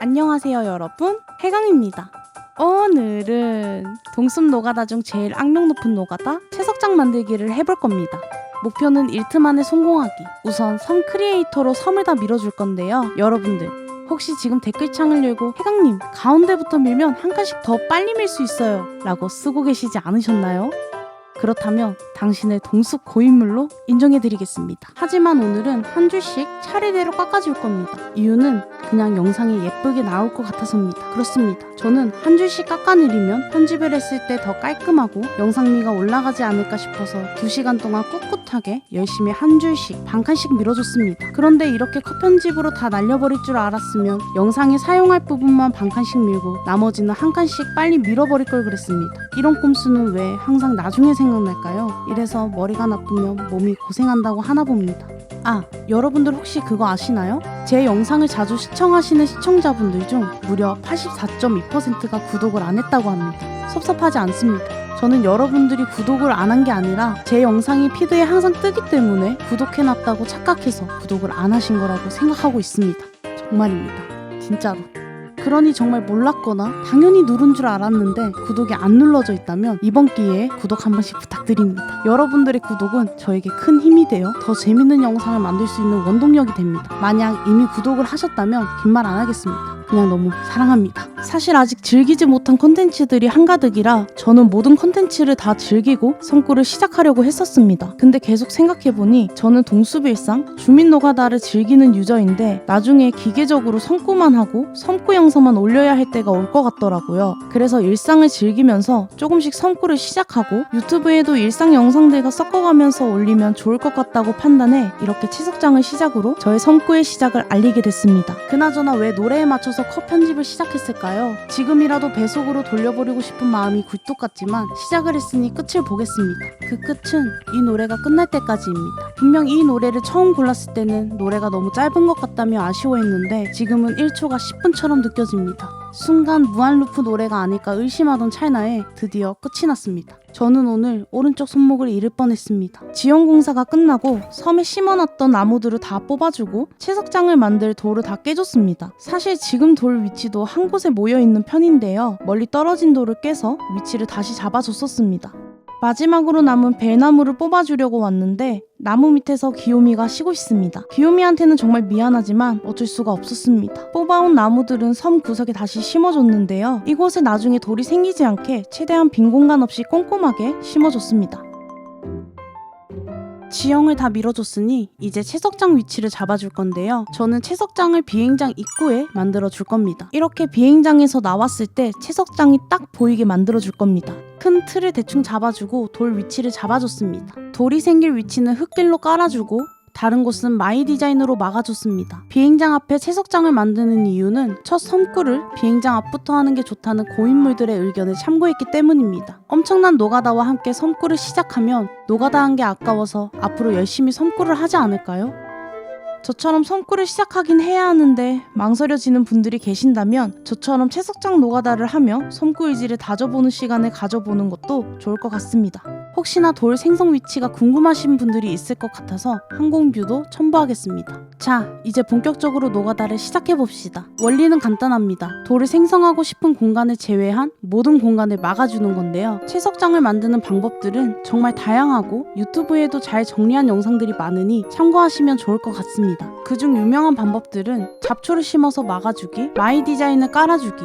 안녕하세요 여러분. 해강입니다. 오늘은 동숲 노가다 중 제일 악명 높은 노가다 채석장 만들기를 해볼 겁니다. 목표는 1트 만에 성공하기. 우선 섬 크리에이터로 섬을 다 밀어줄 건데요. 여러분들 혹시 지금 댓글창을 열고 해강님 가운데부터 밀면 한 칸씩 더 빨리 밀 수 있어요 라고 쓰고 계시지 않으셨나요? 그렇다면 당신을 동숲 고인물로 인정해드리겠습니다. 하지만 오늘은 한 줄씩 차례대로 깎아줄 겁니다. 이유는 그냥 영상에 예쁘게 나올 것 같아서입니다. 그렇습니다. 저는 한 줄씩 깎아내리면 편집을 했을 때 더 깔끔하고 영상미가 올라가지 않을까 싶어서 2시간 동안 꿋꿋하게 열심히 한 줄씩 반 칸씩 밀어줬습니다. 그런데 이렇게 컷 편집으로 다 날려버릴 줄 알았으면 영상에 사용할 부분만 반 칸씩 밀고 나머지는 한 칸씩 빨리 밀어버릴 걸 그랬습니다. 이런 꼼수는 왜 항상 나중에 생각날까요? 이래서 머리가 나쁘면 몸이 고생한다고 하나 봅니다. 아, 여러분들 혹시 그거 아시나요? 제 영상을 자주 시청하시는 시청자분들 중 무려 84.2%가 구독을 안 했다고 합니다. 섭섭하지 않습니다. 저는 여러분들이 구독을 안 한 게 아니라 제 영상이 피드에 항상 뜨기 때문에 구독해놨다고 착각해서 구독을 안 하신 거라고 생각하고 있습니다. 정말입니다. 진짜로. 그러니 정말 몰랐거나 당연히 누른 줄 알았는데 구독이 안 눌러져 있다면 이번 기회에 구독 한 번씩 부탁드립니다. 여러분들의 구독은 저에게 큰 힘이 되어 더 재밌는 영상을 만들 수 있는 원동력이 됩니다. 만약 이미 구독을 하셨다면 긴 말 안 하겠습니다. 그냥 너무 사랑합니다. 사실 아직 즐기지 못한 콘텐츠들이 한가득이라 저는 모든 콘텐츠를 다 즐기고 성구를 시작하려고 했었습니다. 근데 계속 생각해보니 저는 동숲일상, 주민 노가다를 즐기는 유저인데 나중에 기계적으로 성구만 하고 섬구 영상만 올려야 할 때가 올 것 같더라고요. 그래서 일상을 즐기면서 조금씩 섬구를 시작하고 유튜브에도 일상 영상들과 섞어가면서 올리면 좋을 것 같다고 판단해 이렇게 채석장을 시작으로 저의 섬구의 시작을 알리게 됐습니다. 그나저나 왜 노래에 맞춰서 컷 편집을 시작했을까요? 지금이라도 배속으로 돌려버리고 싶은 마음이 굴뚝 같지만 시작을 했으니 끝을 보겠습니다. 그 끝은 이 노래가 끝날 때까지입니다. 분명 이 노래를 처음 골랐을 때는 노래가 너무 짧은 것 같다며 아쉬워했는데 지금은 1초가 10분처럼 느껴집니다. 순간 무한루프 노래가 아닐까 의심하던 찰나에 드디어 끝이 났습니다. 저는 오늘 오른쪽 손목을 잃을 뻔했습니다. 지연 공사가 끝나고 섬에 심어놨던 나무들을 다 뽑아주고 채석장을 만들 돌을 다 깨줬습니다. 사실 지금 돌 위치도 한 곳에 모여 있는 편인데요. 멀리 떨어진 돌을 깨서 위치를 다시 잡아줬었습니다. 마지막으로 남은 벨나무를 뽑아주려고 왔는데 나무 밑에서 귀요미가 쉬고 있습니다. 귀요미한테는 정말 미안하지만 어쩔 수가 없었습니다. 뽑아온 나무들은 섬 구석에 다시 심어줬는데요. 이곳에 나중에 돌이 생기지 않게 최대한 빈 공간 없이 꼼꼼하게 심어줬습니다. 지형을 다 밀어줬으니 이제 채석장 위치를 잡아줄 건데요. 저는 채석장을 비행장 입구에 만들어 줄 겁니다. 이렇게 비행장에서 나왔을 때 채석장이 딱 보이게 만들어 줄 겁니다. 큰 틀을 대충 잡아주고 돌 위치를 잡아줬습니다. 돌이 생길 위치는 흙길로 깔아주고 다른 곳은 마이 디자인으로 막아줬습니다. 비행장 앞에 채석장을 만드는 이유는 첫 섬구를 비행장 앞부터 하는 게 좋다는 고인물들의 의견을 참고했기 때문입니다. 엄청난 노가다와 함께 섬구를 시작하면 노가다 한 게 아까워서 앞으로 열심히 섬구를 하지 않을까요? 저처럼 섬구를 시작하긴 해야 하는데 망설여지는 분들이 계신다면 저처럼 채석장 노가다를 하며 섬구 의지를 다져보는 시간을 가져보는 것도 좋을 것 같습니다. 혹시나 돌 생성 위치가 궁금하신 분들이 있을 것 같아서 항공뷰도 첨부하겠습니다. 자, 이제 본격적으로 노가다를 시작해 봅시다. 원리는 간단합니다. 돌을 생성하고 싶은 공간을 제외한 모든 공간을 막아주는 건데요. 채석장을 만드는 방법들은 정말 다양하고 유튜브에도 잘 정리한 영상들이 많으니 참고하시면 좋을 것 같습니다. 그중 유명한 방법들은 잡초를 심어서 막아주기, 마이 디자인을 깔아주기,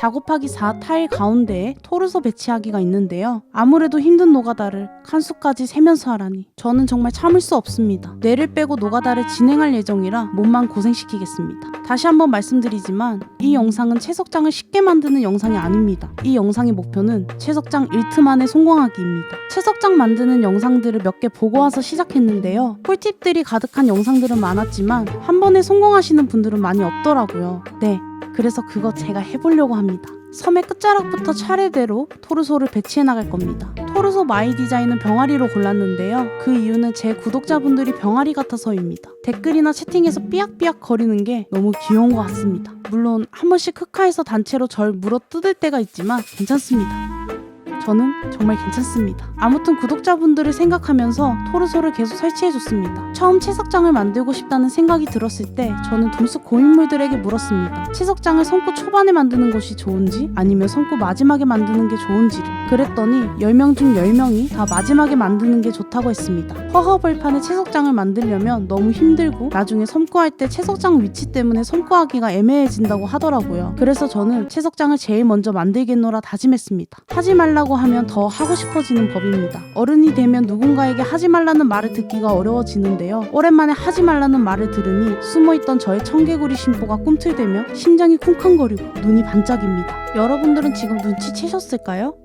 4 곱하기 4 타일 가운데에 토르소 배치하기가 있는데요. 아무래도 힘든 노가다 를 칸수까지 세면서 하라니 저는 정말 참을 수 없습니다. 뇌를 빼고 노가다를 진행할 예정이라 몸만 고생시키겠습니다. 다시 한번 말씀드리지만 이 영상은 채석장을 쉽게 만드는 영상이 아닙니다. 이 영상의 목표는 채석장 1트 만에 성공하기입니다. 채석장 만드는 영상들을 몇 개 보고 와서 시작했는데요. 꿀팁들이 가득한 영상들은 많았지만 한 번에 성공하시는 분들은 많이 없더라고요. 네, 그래서 그거 제가 해보려고 합니다. 섬의 끝자락부터 차례대로 토르소를 배치해 나갈 겁니다. 토르소 마이 디자인은 병아리로 골랐는데요. 그 이유는 제 구독자분들이 병아리 같아서입니다. 댓글이나 채팅에서 삐약삐약 거리는 게 너무 귀여운 것 같습니다. 물론 한 번씩 흑화해서 단체로 절 물어 뜯을 때가 있지만 괜찮습니다. 저는 정말 괜찮습니다. 아무튼 구독자분들을 생각하면서 토르소를 계속 설치해줬습니다. 처음 채석장을 만들고 싶다는 생각이 들었을 때 저는 동숲 고인물들에게 물었습니다. 채석장을 성구 초반에 만드는 것이 좋은지 아니면 성구 마지막에 만드는 게 좋은지를 그랬더니 10명 중 10명이 다 마지막에 만드는 게 좋다고 했습니다. 허허벌판에 채석장을 만들려면 너무 힘들고 나중에 섬구할 때 채석장 위치 때문에 섬구하기가 애매해진다고 하더라고요. 그래서 저는 채석장을 제일 먼저 만들겠노라 다짐했습니다. 하지 말라고 하면 더 하고 싶어지는 법입니다. 어른이 되면 누군가에게 하지 말라는 말을 듣기가 어려워지는데요. 오랜만에 하지 말라는 말을 들으니 숨어있던 저의 청개구리 심보가 꿈틀대며 심장이 쿵쾅거리고 눈이 반짝입니다. 여러분들은 지금 눈치채셨을까요?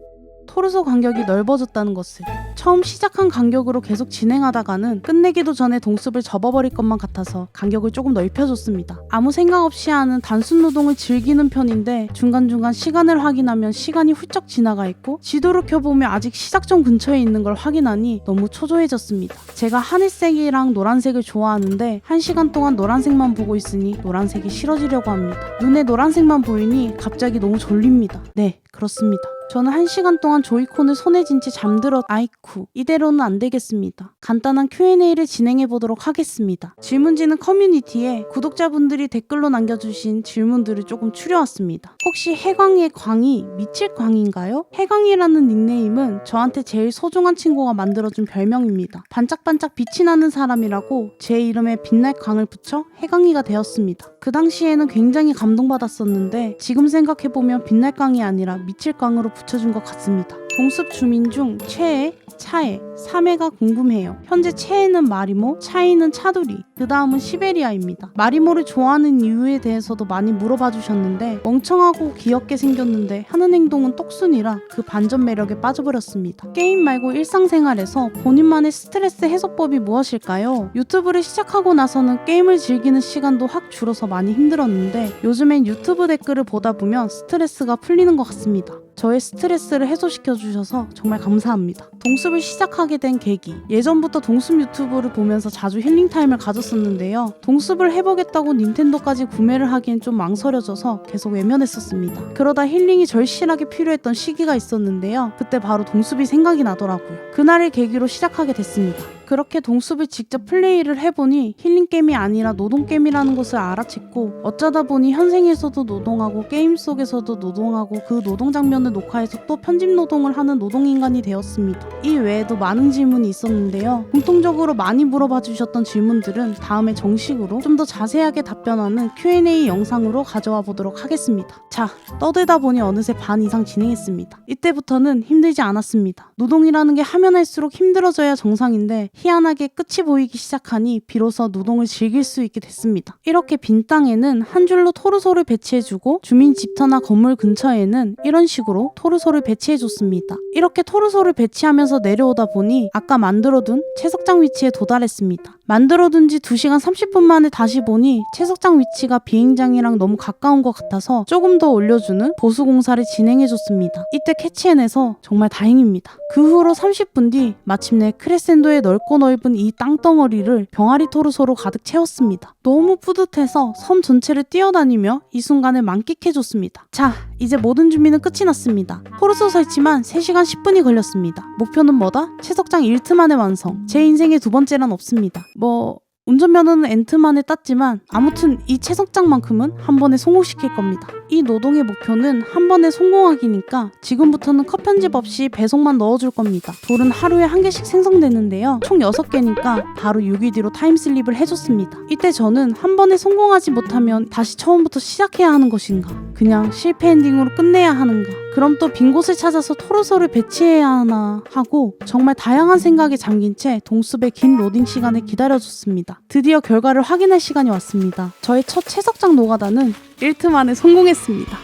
토르소 간격이 넓어졌다는 것을 처음 시작한 간격으로 계속 진행하다가는 끝내기도 전에 동숲을 접어버릴 것만 같아서 간격을 조금 넓혀줬습니다. 아무 생각 없이 하는 단순 노동을 즐기는 편인데 중간중간 시간을 확인하면 시간이 훌쩍 지나가 있고 지도를 켜보면 아직 시작점 근처에 있는 걸 확인하니 너무 초조해졌습니다. 제가 하늘색이랑 노란색을 좋아하는데 한 시간 동안 노란색만 보고 있으니 노란색이 싫어지려고 합니다. 눈에 노란색만 보이니 갑자기 너무 졸립니다. 네, 그렇습니다. 저는 한 시간 동안 조이콘을 손에 쥔 채 잠들어 아이쿠 이대로는 안 되겠습니다. 간단한 Q&A를 진행해 보도록 하겠습니다. 질문지는 커뮤니티에 구독자분들이 댓글로 남겨주신 질문들을 조금 추려왔습니다. 혹시 해광의 광이 미칠 광인가요? 해광이라는 닉네임은 저한테 제일 소중한 친구가 만들어준 별명입니다. 반짝반짝 빛이 나는 사람이라고 제 이름에 빛날 광을 붙여 해광이가 되었습니다. 그 당시에는 굉장히 감동받았었는데 지금 생각해보면 빛날 광이 아니라 미칠 광으로 붙여준 것 같습니다. 동숲 주민 중 최애, 차애, 3회가 궁금해요. 현재 최애는 마리모, 차이는 차두리, 그 다음은 시베리아입니다. 마리모를 좋아하는 이유에 대해서도 많이 물어봐 주셨는데 멍청하고 귀엽게 생겼는데 하는 행동은 똑순이라 그 반전 매력에 빠져버렸습니다. 게임 말고 일상생활에서 본인만의 스트레스 해소법이 무엇일까요? 유튜브를 시작하고 나서는 게임을 즐기는 시간도 확 줄어서 많이 힘들었는데 요즘엔 유튜브 댓글을 보다 보면 스트레스가 풀리는 것 같습니다. 저의 스트레스를 해소시켜 주셔서 정말 감사합니다. 동숲을 시작하게 된 계기. 예전부터 동숲 유튜브를 보면서 자주 힐링 타임을 가졌었는데요. 동숲을 해보겠다고 닌텐도까지 구매를 하기엔 좀 망설여져서 계속 외면했었습니다. 그러다 힐링이 절실하게 필요했던 시기가 있었는데요. 그때 바로 동숲이 생각이 나더라고요. 그날을 계기로 시작하게 됐습니다. 그렇게 동숲을 직접 플레이를 해보니 힐링 게임이 아니라 노동 게임이라는 것을 알아챘고 어쩌다 보니 현생에서도 노동하고 게임 속에서도 노동하고 그 노동 장면을 녹화해서 또 편집 노동을 하는 노동 인간이 되었습니다. 이 외에도 많은 질문이 있었는데요. 공통적으로 많이 물어봐 주셨던 질문들은 다음에 정식으로 좀 더 자세하게 답변하는 Q&A 영상으로 가져와 보도록 하겠습니다. 자, 떠들다 보니 어느새 반 이상 진행했습니다. 이때부터는 힘들지 않았습니다. 노동이라는 게 하면 할수록 힘들어져야 정상인데 희한하게 끝이 보이기 시작하니 비로소 노동을 즐길 수 있게 됐습니다. 이렇게 빈 땅에는 한 줄로 토르소를 배치해주고 주민 집터나 건물 근처에는 이런 식으로 토르소를 배치해줬습니다. 이렇게 토르소를 배치하면서 내려오다 보니 아까 만들어둔 채석장 위치에 도달했습니다. 만들어둔 지 2시간 30분 만에 다시 보니 채석장 위치가 비행장이랑 너무 가까운 것 같아서 조금 더 올려주는 보수 공사를 진행해줬습니다. 이때 캐치해내서 정말 다행입니다. 그 후로 30분 뒤 마침내 크레센도의 넓고 넓은 이 땅덩어리를 병아리 토르소로 가득 채웠습니다. 너무 뿌듯해서 섬 전체를 뛰어다니며 이 순간을 만끽해줬습니다. 자, 이제 모든 준비는 끝이 났습니다. 토르소 설치만 3시간 10분이 걸렸습니다. 목표는 뭐다? 채석장 1트 만의 완성. 제 인생의 두 번째란 없습니다. 뭐 운전면허는 엔트 만에 땄지만 아무튼 이 채석장만큼은 한 번에 성공시킬 겁니다. 이 노동의 목표는 한 번에 성공하기니까 지금부터는 컷 편집 없이 배송만 넣어줄 겁니다. 돌은 하루에 한 개씩 생성되는데요. 총 6개니까 바로 6일 뒤로 타임슬립을 해줬습니다. 이때 저는 한 번에 성공하지 못하면 다시 처음부터 시작해야 하는 것인가? 그냥 실패 엔딩으로 끝내야 하는가? 그럼 또 빈 곳을 찾아서 토르소를 배치해야 하나 하고 정말 다양한 생각에 잠긴 채 동숲의 긴 로딩 시간을 기다려줬습니다. 드디어 결과를 확인할 시간이 왔습니다. 저의 첫 채석장 노가다는 1트 만에 성공했습니다.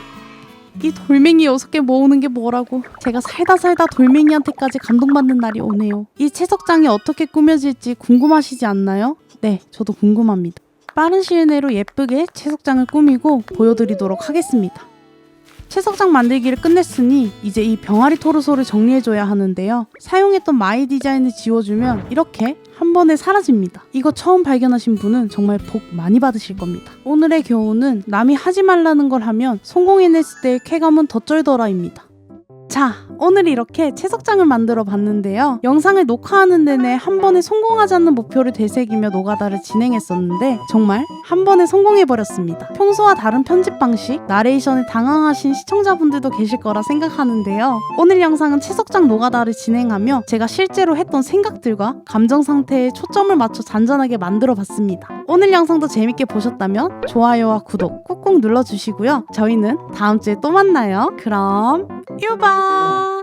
이 돌멩이 6개 모으는 게 뭐라고 제가 살다 살다 돌멩이한테까지 감동받는 날이 오네요. 이 채석장이 어떻게 꾸며질지 궁금하시지 않나요? 네, 저도 궁금합니다. 빠른 시일 내로 예쁘게 채석장을 꾸미고 보여드리도록 하겠습니다. 채석장 만들기를 끝냈으니 이제 이 병아리 토르소를 정리해줘야 하는데요. 사용했던 마이 디자인을 지워주면 이렇게 한 번에 사라집니다. 이거 처음 발견하신 분은 정말 복 많이 받으실 겁니다. 오늘의 교훈은 남이 하지 말라는 걸 하면 성공해냈을 때의 쾌감은 더 쩔더라입니다. 자, 오늘 이렇게 채석장을 만들어 봤는데요. 영상을 녹화하는 내내 한 번에 성공하지 않는 목표를 되새기며 노가다를 진행했었는데 정말 한 번에 성공해 버렸습니다. 평소와 다른 편집 방식, 나레이션에 당황하신 시청자분들도 계실 거라 생각하는데요. 오늘 영상은 채석장 노가다를 진행하며 제가 실제로 했던 생각들과 감정 상태에 초점을 맞춰 잔잔하게 만들어 봤습니다. 오늘 영상도 재밌게 보셨다면 좋아요와 구독 꾹꾹 눌러 주시고요. 저희는 다음 주에 또 만나요. 그럼 유바! 啊。